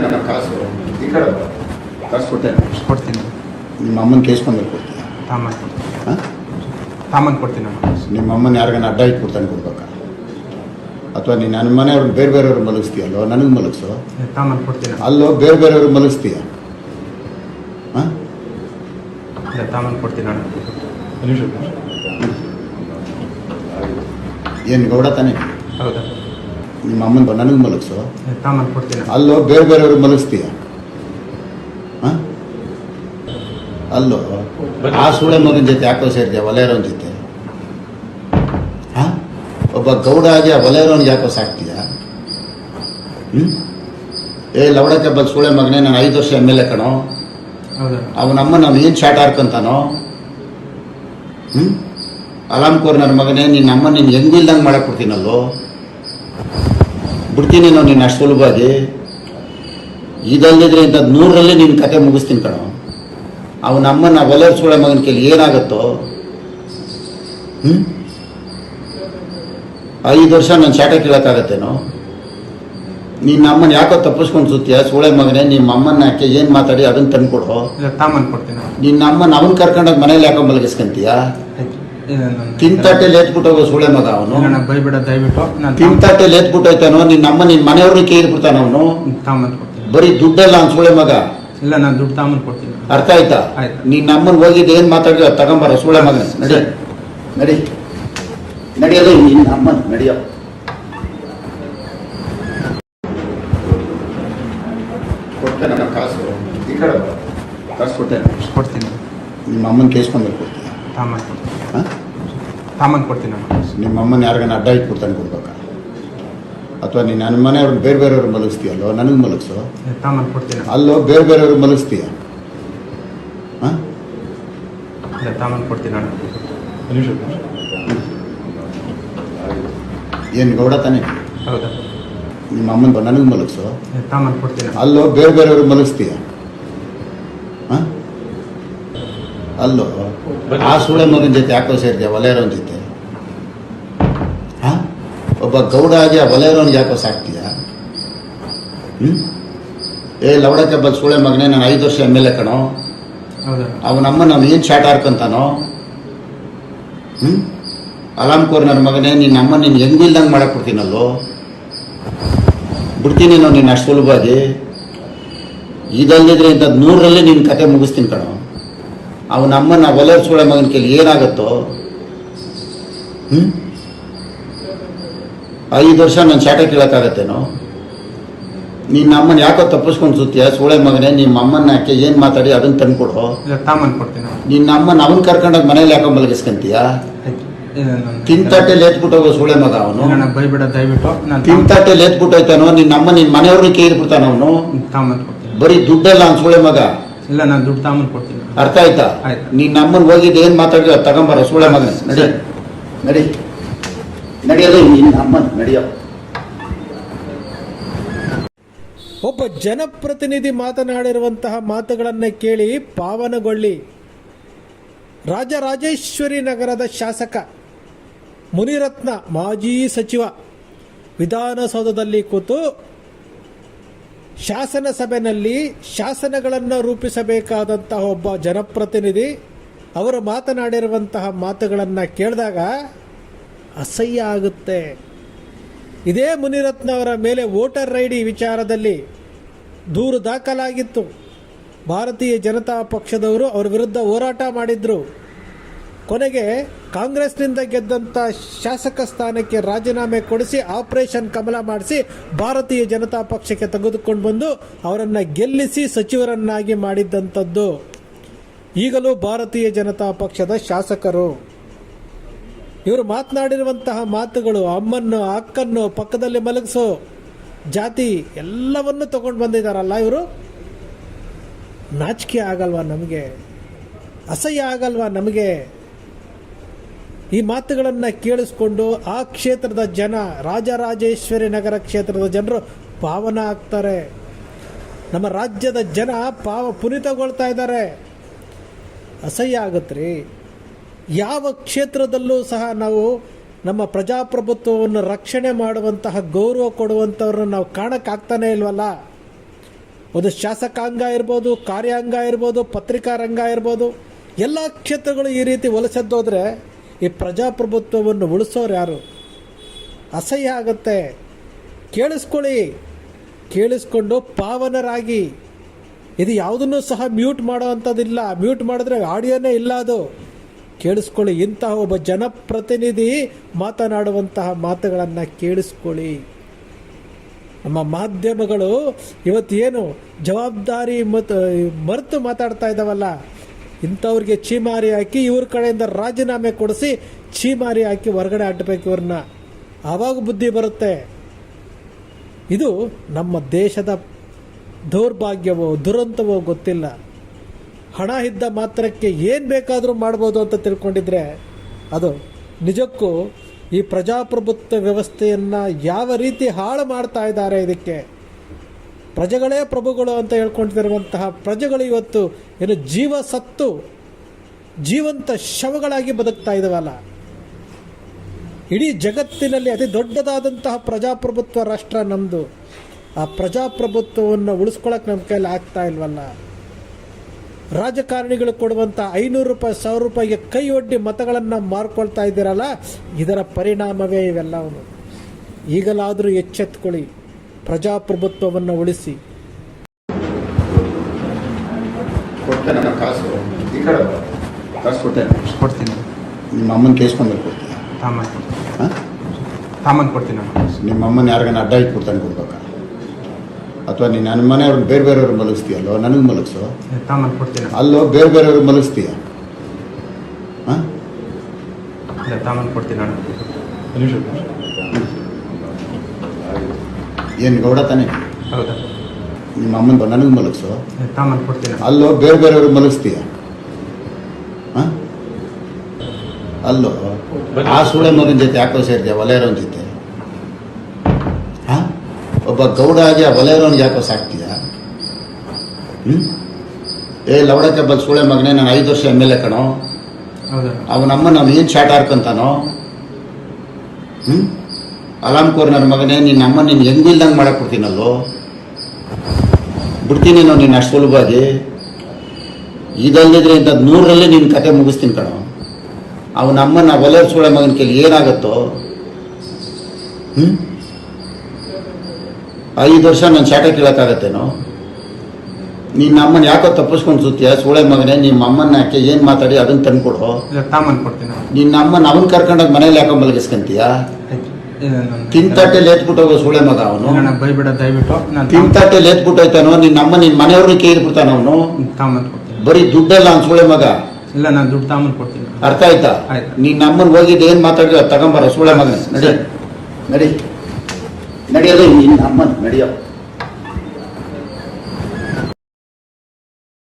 ಕೊಡ್ತೇನೆ ಕಾಸು. ಈ ಕಡೆ ಬಾ. ಕಾಸು ಕೊಡ್ತೇನೆ. ಕೊಡ್ತೀನಿ. ನಿಮ್ಮ ಅಮ್ಮನ ಕೇಸ್ಕೊಂಡ್ಮೇಲೆ ಕೊಡ್ತೀಯ ತಾಮನ್ ಕೊಡ್ತೀನಿ ಹಾಂ? ತಾಮನ್ ಕೊಡ್ತೀನಿ ಅಣ್ಣ ನಿಮ್ಮ ಅಮ್ಮನ ಯಾರಿಗಾನ ಅಡ್ಡ ಇಟ್ಬಿಡ್ತಾನೆ ಕೊಡ್ಬೇಕಾ? ಅಥವಾ ನೀನು ನನ್ನ ಮನೆಯವ್ರನ್ನ ಬೇರೆ ಬೇರೆಯವ್ರು ಮಲಗಿಸ್ತೀಯಲ್ಲೋ? ನನಗೆ ಮಲಗಿಸೋ? ತಾಮನ್ ಕೊಡ್ತೀನಿ ಅಲ್ಲೋ ಬೇರೆ ಬೇರೆಯವ್ರು ಮಲಗಿಸ್ತೀಯ? ಹಾಂ? ಇಲ್ಲ ತಾಮನ್ ಕೊಡ್ತೀನಿ ನಾನು ಏನು ಗೌಡ ತಾನೆ? ಹೌದಾ? ನಿಮ್ಮ ಅಮ್ಮನ ನನಗೆ ಮಲಗಿಸು. ಅಲ್ಲೋ ಬೇರೆ ಬೇರೆಯವ್ರು ಮಲಗಿಸ್ತೀಯ? ಹಾಂ? ಅಲ್ಲೋ ಆ ಸೂಳೆ ಮಗನ ಜೊತೆ ಯಾಕೋ ಸೇರಿದೆ ವಲಯರವನ ಜೊತೆ. ಹಾಂ? ಒಬ್ಬ ಗೌಡ ಆಗಿ ಆ ವಲಯರವನಿಗೆ ಯಾಕೋ ಸಾಕ್ತೀಯ? ಹ್ಞೂ ಏ ಲವಡಕ್ಕೆ ಬಗ್ಗೆ ಸೂಳೆ ಮಗನೇ ನಾನು ಐದು ವರ್ಷ ಎಂ ಎಲ್ ಎ ಕಣೋ. ಅವನಮ್ಮ ನಾವು ಏನು ಶಾಟ್ ಆಡ್ಕೊಂತಾನೋ ಹ್ಞೂ ಅಲಾಮ್ ಕೋರ್ ನನ್ನ ಮಗನೇ ನಿನ್ನ ಅಮ್ಮ ನೀನು ಹೆಂಗಿಲ್ದಂಗೆ ಮಾಡಕ್ಕೆ ಕೊಡ್ತೀನಲ್ಲೋ? ಬಿಡ್ತೀನಿ ನಾವು ನೀನು ಅಷ್ಟು ಸುಲಭವಾಗಿ. ಇದಲ್ಲದಿದ್ರೆ ಇಂಥ ನೂರರಲ್ಲಿ ನಿನ್ನ ಕತೆ ಮುಗಿಸ್ತೀನಿ ಕಣೋ. ಅವನ ಅಮ್ಮನ ಒಲೆ ಸೂಳೆ ಮಗನ ಕೈಲಿ ಏನಾಗುತ್ತೋ? ಹ್ಞೂ ಐದು ವರ್ಷ ನಾನು ಶಾಟ ಕೇಳೋಕ್ಕಾಗತ್ತೇನೋ? ನಿನ್ನ ಅಮ್ಮನ ಯಾಕೋ ತಪ್ಪಿಸ್ಕೊಂಡು ಸುತ್ತೀಯ? ಸೂಳೆ ಮಗನೇ ನಿಮ್ಮ ಅಮ್ಮನ ಯಾಕೆ ಏನು ಮಾತಾಡಿ ಅದನ್ನು ತಂದ್ಕೊಡು. ನಿನ್ನ ಅಮ್ಮನ ಅವನ್ ಕರ್ಕೊಂಡೋಗಿ ಮನೇಲಿ ಯಾಕೋ ಮಲಗಿಸ್ಕೊಂತೀಯ? ತಿಂತಟ್ಟೆಲಿ ಎತ್ಬಿಟ್ಟು ಹೋಗೋ ಸುಳೆ ಮಗ ಅವನು ಬೈಬಿಡ ದಯವಿಟ್ಟು. ಎತ್ಬಿಟ್ಟು ಹೋಯ್ತಾನೋ ನಿನ್ನ ಅಮ್ಮ ನಿನ್ನ ಮನೆಯವ್ರನ್ನ ಕೇಳ್ಬಿಡ್ತಾನ ಅವನು. ತಾಮನ್ ಕೊಡ್ತೀನಿ. ಬರೀ ದುಡ್ಡಲ್ಲ ಅವ್ನು ಸುಳೆ ಮಗ. ಇಲ್ಲ ನಾನು ದುಡ್ಡು ತಾಮನ್ ಕೊಡ್ತೀನಿ. ಅರ್ಥ ಆಯ್ತಾ. ನಿನ್ನ ಅಮ್ಮನ ಹೋಗಿದ್ದು ಏನ್ ಮಾತಾಡಿದ ತಗೊಂಬರ ಸುಳೆ ಮಗ ನಡಿ. ನಡಿ. ನಡಿಯೋದು ನಿನ್ನ ಅಮ್ಮನ ನಡಿಯೋ. ಕೊಡ್ತೇನೆ ಕಾಸು. ಈ ಕಡೆ ಕಾಸು ಕೊಡ್ತೇನೆ. ಕೊಡ್ತೀನಿ. ನಿಮ್ಮ ಅಮ್ಮನ ಕೇಸ್ಕೊಂಡ್ಮೇಲೆ ಕೊಡ್ತೀನಿ ಹಾಂ? ತಾಮನ್ ಕೊಡ್ತೀನಿ ನಾನು ನಿಮ್ಮ ಅಮ್ಮನ ಯಾರಿಗಾನ ಅಡ್ಡ ಇಟ್ಬಿಡ್ತಾನೆ ಕೊಡ್ಬೇಕಾ? ಅಥವಾ ನೀನು ನನ್ನ ಮನೆಯವ್ರನ್ನ ಬೇರೆ ಬೇರೆಯವ್ರು ಮಲಗಿಸ್ತೀಯಲ್ಲೋ? ನನಗೆ ಮಲಗಿಸು? ತಾಮನ್ ಕೊಡ್ತೀನಿ ಅಲ್ಲೋ ಬೇರೆ ಬೇರೆಯವ್ರು ಮಲಗಿಸ್ತೀಯ? ಹಾಂ? ಇಲ್ಲ ತಾಮನ್ ಕೊಡ್ತೀನಿ ನಾನು ಏನು ಗೌಡ ತಾನೆ? ಹೌದಾ? ನಿಮ್ಮ ಅಮ್ಮನ ನನಗೆ ಮಲಗಿಸು? ತಾಮನ್ ಕೊಡ್ತೀನಿ ಅಲ್ಲೋ ಬೇರೆ ಬೇರೆಯವ್ರು ಮಲಗಿಸ್ತೀಯ ಹಾಂ ಅಲ್ಲೋ? ಆ ಸೂಳೆ ಮಗನ ಜೊತೆ ಯಾಕೋ ಸೇರಿದೆ? ವಲಯರವನ ಜೊತೆ. ಹಾಂ? ಒಬ್ಬ ಗೌಡ ಆಗಿ ಆ ವಲಯರವನಿಗೆ ಯಾಕೋ ಸಾಕ್ತೀಯ? ಹ್ಞೂ ಏ ಲವಡಕ್ಕೆ ಬಂದ ಸೂಳೆ ಮಗನೇ ನಾನು ಐದು ವರ್ಷ ಎಂ ಎಲ್ ಎ ಕಣೋ. ಅವನಮ್ಮ ನಾವು ಏನು ಶಾಟ್ ಆಡ್ಕೊಂತಾನೋ ಹ್ಞೂ ಅಲಾಮ್ ಕೋರ್ ನನ್ನ ಮಗನೇ ನಿನ್ನ ಅಮ್ಮ ನೀನು ಹೆಂಗಿಲ್ದಂಗೆ ಮಾಡಕ್ಕೆ ಕೊಡ್ತೀನಲ್ಲೋ ಬಿಡ್ತೀನಿ ನಾನು ನೀನು ಅಷ್ಟು ಸುಲಭವಾಗಿ? ಇದಲ್ಲದಿದ್ರೆ ಇಂಥದ್ದು ನೂರರಲ್ಲಿ ನಿನ್ನ ಕತೆ ಮುಗಿಸ್ತೀನಿ ಕಣೋ. ಅವನ ಅಮ್ಮನ ಒಲೆ ಸೂಳೆ ಮಗನ ಕೈಲಿ ಏನಾಗುತ್ತೋ? ಹ್ಞೂ ಐದು ವರ್ಷ ನಾನು ಶಾಟ ಕೇಳೋಕ್ಕಾಗತ್ತೇನೋ? ನಿನ್ನ ಅಮ್ಮನ ಯಾಕೋ ತಪ್ಪಿಸ್ಕೊಂಡು ಸುತ್ತೀಯ? ಸೂಳೆ ಮಗನೇ ನಿಮ್ಮ ಅಮ್ಮನ ಯಾಕೆ ಏನು ಮಾತಾಡಿ ಅದನ್ನ ತಂದ್ಕೊಡು? ಕೊಡ್ತೀನಿ. ನಿನ್ನ ಅಮ್ಮನ ಅವನ್ ಕರ್ಕೊಂಡೋಗಿ ಮನೇಲಿ ಯಾಕೋ ಮಲಗಿಸ್ಕೊಂತೀಯ? ತಿಂತಾಟೆಲಿ ಎತ್ಬಿಟ್ಟು ಹೋಗೋ ಸೂಳೆ ಮಗ ಅವನು? ಬೈಬಿಡ ದಯವಿಟ್ಟು. ನಾನು ತಿಂತಟ್ಟೆಲಿ ಎತ್ಬಿಟ್ಟು ಹೋಯ್ತಾನೋ? ನಿನ್ನ ಅಮ್ಮ ನಿನ್ನ ಮನೆಯವ್ರನ್ನ ಕೇಳ್ಬಿಡ್ತಾನ ಅವನು? ಬರೀ ದುಡ್ಡಲ್ಲ ಅವ್ನು ಸೂಳೆ ಮಗ? ಇಲ್ಲ ನಾನು ದುಡ್ಡು ತಾಮನ್ ಕೊಡ್ತೀನಿ. ಅರ್ಥ ಆಯ್ತಾ? ನೀನ್ ನಮ್ಮನ್ ಹೋಗಿದ್ ಹೋಗಿದ್ದು ಏನ್ ಮಾತಾಡಿದ ತಗೊಂಬರ ಸುಳ್ಳೆ ಮಗ ನಡಿ. ನಡಿ. ನಡಿಯೋದು ನಿನ್ನ ನಮ್ಮನ್ ನಡಿಯೋ. ಒಬ್ಬ ಜನಪ್ರತಿನಿಧಿ ಮಾತನಾಡಿರುವಂತಹ ಮಾತುಗಳನ್ನು ಕೇಳಿ ಪಾವನಗೊಳ್ಳಿ. ರಾಜರಾಜೇಶ್ವರಿ ನಗರದ ಶಾಸಕ ಮುನಿರತ್ನ ಮಾಜಿ ಸಚಿವ ವಿಧಾನಸೌಧದಲ್ಲಿ ಕೂತು ಶಾಸನ ಸಭೆಯಲ್ಲಿ ಶಾಸನಗಳನ್ನು ರೂಪಿಸಬೇಕಾದಂತಹ ಒಬ್ಬ ಜನಪ್ರತಿನಿಧಿ ಅವರು ಮಾತನಾಡಿರುವಂತಹ ಮಾತುಗಳನ್ನು ಕೇಳಿದಾಗ ಅಸಹ್ಯ ಆಗುತ್ತೆ. ಇದೇ ಮುನಿರತ್ನ ಅವರ ಮೇಲೆ ವೋಟರ್ ಐಡಿ ವಿಚಾರದಲ್ಲಿ ದೂರು ದಾಖಲಾಗಿತ್ತು. ಭಾರತೀಯ ಜನತಾ ಪಕ್ಷದವರು ಅವರ ವಿರುದ್ಧ ಹೋರಾಟ ಮಾಡಿದ್ರು. ಕೊನೆಗೆ ಕಾಂಗ್ರೆಸ್ನಿಂದ ಗೆದ್ದಂಥ ಶಾಸಕ ಸ್ಥಾನಕ್ಕೆ ರಾಜೀನಾಮೆ ಕೊಡಿಸಿ ಆಪರೇಷನ್ ಕಮಲ ಮಾಡಿಸಿ ಭಾರತೀಯ ಜನತಾ ಪಕ್ಷಕ್ಕೆ ತೆಗೆದುಕೊಂಡು ಬಂದು ಅವರನ್ನು ಗೆಲ್ಲಿಸಿ ಸಚಿವರನ್ನಾಗಿ ಮಾಡಿದ್ದಂಥದ್ದು. ಈಗಲೂ ಭಾರತೀಯ ಜನತಾ ಪಕ್ಷದ ಶಾಸಕರು. ಇವರು ಮಾತನಾಡಿರುವಂತಹ ಮಾತುಗಳು, ಅಮ್ಮನ್ನು, ಅಕ್ಕನ್ನು ಪಕ್ಕದಲ್ಲಿ ಮಲಗಿಸೋ. ಜಾತಿ ಎಲ್ಲವನ್ನು ತಗೊಂಡು ಬಂದಿದ್ದಾರಲ್ಲ ಇವರು. ನಾಚಿಕೆ ಆಗಲ್ವಾ ನಮಗೆ? ಅಸಹ್ಯ ಆಗಲ್ವಾ ನಮಗೆ? ಈ ಮಾತುಗಳನ್ನು ಕೇಳಿಸ್ಕೊಂಡು ಆ ಕ್ಷೇತ್ರದ ಜನ, ರಾಜರಾಜೇಶ್ವರಿ ನಗರ ಕ್ಷೇತ್ರದ ಜನರು ಪಾವನ ಆಗ್ತಾರೆ. ನಮ್ಮ ರಾಜ್ಯದ ಜನ ಪಾವ ಪುನೀತಗೊಳ್ತಾ ಇದ್ದಾರೆ. ಅಸಹ್ಯ ಆಗುತ್ತೆ ಯಾವ ಕ್ಷೇತ್ರದಲ್ಲೂ ಸಹ ನಾವು ನಮ್ಮ ಪ್ರಜಾಪ್ರಭುತ್ವವನ್ನು ರಕ್ಷಣೆ ಮಾಡುವಂತಹ ಗೌರವ ಕೊಡುವಂಥವ್ರನ್ನ ನಾವು ಕಾಣಕ್ಕಾಗ್ತಾನೆ ಇಲ್ವಲ್ಲ? ಒಂದು ಶಾಸಕಾಂಗ ಇರ್ಬೋದು, ಕಾರ್ಯಾಂಗ ಇರ್ಬೋದು ಪತ್ರಿಕಾ ರಂಗ ಇರ್ಬೋದು, ಎಲ್ಲ ಕ್ಷೇತ್ರಗಳು ಈ ರೀತಿ ವಲಸೆದ್ದೋದ್ರೆ ಈ ಪ್ರಜಾಪ್ರಭುತ್ವವನ್ನು ಉಳಿಸೋರು ಯಾರು? ಅಸಹ್ಯ ಆಗುತ್ತೆ. ಕೇಳಿಸ್ಕೊಳ್ಳಿ. ಕೇಳಿಸ್ಕೊಂಡು ಪಾವನರಾಗಿ. ಇದು ಯಾವುದನ್ನು ಸಹ ಮ್ಯೂಟ್ ಮಾಡೋ ಅಂಥದ್ದಿಲ್ಲ. ಮ್ಯೂಟ್ ಮಾಡಿದ್ರೆ ಆಡಿಯೋನೇ ಇಲ್ಲ ಅದು. ಕೇಳಿಸ್ಕೊಳ್ಳಿ. ಇಂತಹ ಒಬ್ಬ ಜನಪ್ರತಿನಿಧಿ ಮಾತನಾಡುವಂತಹ ಮಾತುಗಳನ್ನು ಕೇಳಿಸ್ಕೊಳ್ಳಿ. ನಮ್ಮ ಮಾಧ್ಯಮಗಳು ಇವತ್ತು ಏನು ಜವಾಬ್ದಾರಿ ಮತ್ತು ಮರೆತು ಮಾತಾಡ್ತಾ ಇದ್ದಾವಲ್ಲ? ಇಂಥವ್ರಿಗೆ ಚೀಮಾರಿ ಹಾಕಿ ಇವ್ರ ಕಡೆಯಿಂದ ರಾಜೀನಾಮೆ ಕೊಡಿಸಿ ಚೀಮಾರಿ ಹಾಕಿ ಹೊರಗಡೆ ಅಡ್ಡಬೇಕು ಇವ್ರನ್ನ. ಆವಾಗ ಬುದ್ಧಿ ಬರುತ್ತೆ. ಇದು ನಮ್ಮ ದೇಶದ ದೌರ್ಭಾಗ್ಯವೋ, ದುರಂತವೋ ಗೊತ್ತಿಲ್ಲ. ಹಣ ಇದ್ದ ಮಾತ್ರಕ್ಕೆ ಏನು ಬೇಕಾದರೂ ಮಾಡ್ಬೋದು ಅಂತ ತಿಳ್ಕೊಂಡಿದ್ರೆ ಅದು ನಿಜಕ್ಕೂ ಈ ಪ್ರಜಾಪ್ರಭುತ್ವ ವ್ಯವಸ್ಥೆಯನ್ನು ಯಾವ ರೀತಿ ಹಾಳು ಮಾಡ್ತಾ ಇದ್ದಾರೆ ಇದಕ್ಕೆ. ಪ್ರಜೆಗಳೇ ಪ್ರಭುಗಳು ಅಂತ ಹೇಳ್ಕೊಂಡಿರುವಂತಹ ಪ್ರಜೆಗಳು ಇವತ್ತು ಏನು ಜೀವ ಸತ್ತು, ಜೀವಂತ ಶವಗಳಾಗಿ ಬದುಕ್ತಾ ಇದ್ದಾವಲ್ಲ ಇಡೀ ಜಗತ್ತಿನಲ್ಲಿ ಅತಿ ದೊಡ್ಡದಾದಂತಹ ಪ್ರಜಾಪ್ರಭುತ್ವ ರಾಷ್ಟ್ರ ನಮ್ಮದು ಆ ಪ್ರಜಾಪ್ರಭುತ್ವವನ್ನು ಉಳಿಸ್ಕೊಳಕ್ಕೆ ನಮ್ಮ ಕೈಯಲ್ಲಿ ಆಗ್ತಾ ಇಲ್ವಲ್ಲ. ರಾಜಕಾರಣಿಗಳು ಕೊಡುವಂಥ ಐನೂರು ರೂಪಾಯಿ, ಸಾವಿರ ರೂಪಾಯಿಗೆ ಕೈ ಒಡ್ಡಿ ಮತಗಳನ್ನು ಮಾರ್ಕೊಳ್ತಾ ಇದ್ದೀರಲ್ಲ, ಇದರ ಪರಿಣಾಮವೇ ಇವೆಲ್ಲವನ್ನು ಈಗಲಾದರೂ ಎಚ್ಚೆತ್ಕೊಳ್ಳಿ. ಪ್ರಜಾಪ್ರಭುತ್ವವನ್ನು ಉಳಿಸಿ. ನಿಮ್ಮ ಅಮ್ಮನ ತಾಮನ್ ಕೊಡ್ತೀನಿ ಹಾಂ? ತಾಮನ್ ಕೊಡ್ತೀನಿ ನಿಮ್ಮ ಅಮ್ಮನ ಯಾರಿಗಾನ ಅಡ್ಡ ಇಟ್ಟು ಕೊಡ್ತಾನೆ ಕೊಡ್ಬೇಕಾ? ಅಥವಾ ನೀನು ನನ್ನ ಮನೆಯವ್ರನ್ನ ಬೇರೆ ಬೇರೆಯವ್ರು ಮಲಗಿಸ್ತೀಯಲ್ಲೋ? ನನಗೆ ಮಲಗಿಸೋ? ತಾಮನ್ ಕೊಡ್ತೀನಿ ಅಲ್ಲೋ ಬೇರೆ ಬೇರೆಯವ್ರಿಗೆ ಮಲಗಿಸ್ತೀಯ? ಹಾಂ? ತಾಮನ್ ಕೊಡ್ತೀನಿ ನಾನು ಏನು ಗೌಡ ತಾನೆ? ಹೌದಾ? ನಿಮ್ಮ ಅಮ್ಮನ ನನಗೆ ಮಲಗಿಸು? ತಾಮನ್ ಕೊಡ್ತೀನಿ. ಅಲ್ಲೋ ಬೇರೆ ಬೇರೆಯವ್ರಿಗೆ ಮಲಗಿಸ್ತೀಯ? ಹಾಂ? ಅಲ್ಲೋ ಆ ಸೂಳೆ ಮಗನ ಜೊತೆ ಯಾಕೋ ಸೇರಿದೆ ವಲಯರವನ ಜೊತೆ? ಹಾಂ? ಒಬ್ಬ ಗೌಡ ಆಗಿ ಆ ವಲಯರವನಿಗೆ ಯಾಕೋ ಸಾಕ್ತೀಯ? ಹ್ಞೂ ಏ ಲವಡಕ್ಕೆ ಬಂದು ಸೂಳೆ ಮಗನೇ ನಾನು ಐದು ವರ್ಷ ಎಂ ಎಲ್ ಎ ಕಣೋ. ಅವನಮ್ಮ ನಾನು ಏನು ಶಾಟ್ ಹಾರ್ಕೊಂತಾನೋ? ಹ್ಞೂ ಅಲಾಮ್ಕೋರ್ ನನ್ನ ಮಗನೇ ನಿನ್ನ ಅಮ್ಮ ನೀನು ಹೆಂಗಿಲ್ದಂಗೆ ಮಾಡಕ್ಕೆ ಕೊಡ್ತೀನಲ್ಲೋ ಬಿಡ್ತೀನಿ ನಾವು ನೀನು ಅಷ್ಟು ಸುಲಭವಾಗಿ. ಇದಲ್ಲದಿದ್ರೆ ಇಂಥದ್ದು ನೂರರಲ್ಲೇ ನಿನ್ನ ಕತೆ ಮುಗಿಸ್ತೀನಿ ಕಣೋ. ಅವನ ಅಮ್ಮನ ಒಲೆ ಸುಳೆ ಮಗನ ಕೇಳಿ ಏನಾಗುತ್ತೋ? ಹ್ಞೂ ಐದು ವರ್ಷ ನಾನು ಶಾಟ ಕೇಳೋಕ್ಕಾಗತ್ತೇನೋ? ನಿನ್ನ ಅಮ್ಮನ ಯಾಕೋ ತಪ್ಪಿಸ್ಕೊಂಡು ಸುತ್ತೀಯ? ಸೂಳೆ ಮಗನೇ ನಿಮ್ಮ ಅಮ್ಮನ ಯಾಕೆ ಏನು ಮಾತಾಡಿ ಅದನ್ನು ತಂದ್ಕೊಡು. ನಾನು. ನಿನ್ನ ಅಮ್ಮನ ಅವನ್ ಕರ್ಕೊಂಡೋಗಿ ಮನೇಲಿ ಯಾಕೋ ಮಲಗಿಸ್ಕಂತೀಯ? ನಾನು- ತಿಂತಟ್ಟೆಲಿ ಎತ್ಬಿಟ್ಟು ಹೋಗೋ ಸುಳೆ ಮಗ ಅವನು ನನ್ನ ಬೈಬೇಡ ದಯವಿಟ್ಟು. ನಾನು ತಿಂತಟ್ಟೆಲಿ ಎತ್ಬಿಟ್ಟು ಹೋಯ್ತಾನೋ ನಿನ್ನ ಅಮ್ಮ ನಿನ್ನ ಮನೆಯವ್ರನ್ನ ಕೇಳ್ಬಿಡ್ತಾನ ಅವನು? ಕೊಡ್ತೀನಿ. ಬರೀ ದುಡ್ಡಲ್ಲ ಅವ್ನು ಸುಳೆ ಮಗ? ಇಲ್ಲ ನಾನು ದುಡ್ಡು ತಾಮನ್ ಕೊಡ್ತೀನಿ. ಅರ್ಥ ಆಯ್ತಾ? ಆಯ್ತು. ನಿನ್ನ ಅಮ್ಮನ ಹೋಗಿದ್ದು ಏನು ಮಾತಾಡಿದ್ರೆ ತಗೊಂಬರ ಸುಳೆ ಮಗ ನಡಿ. ನಡಿ. ನಡಿಯೋದು ನಿನ್ನ ಅಮ್ಮನ್ ನಡಿಯೋ.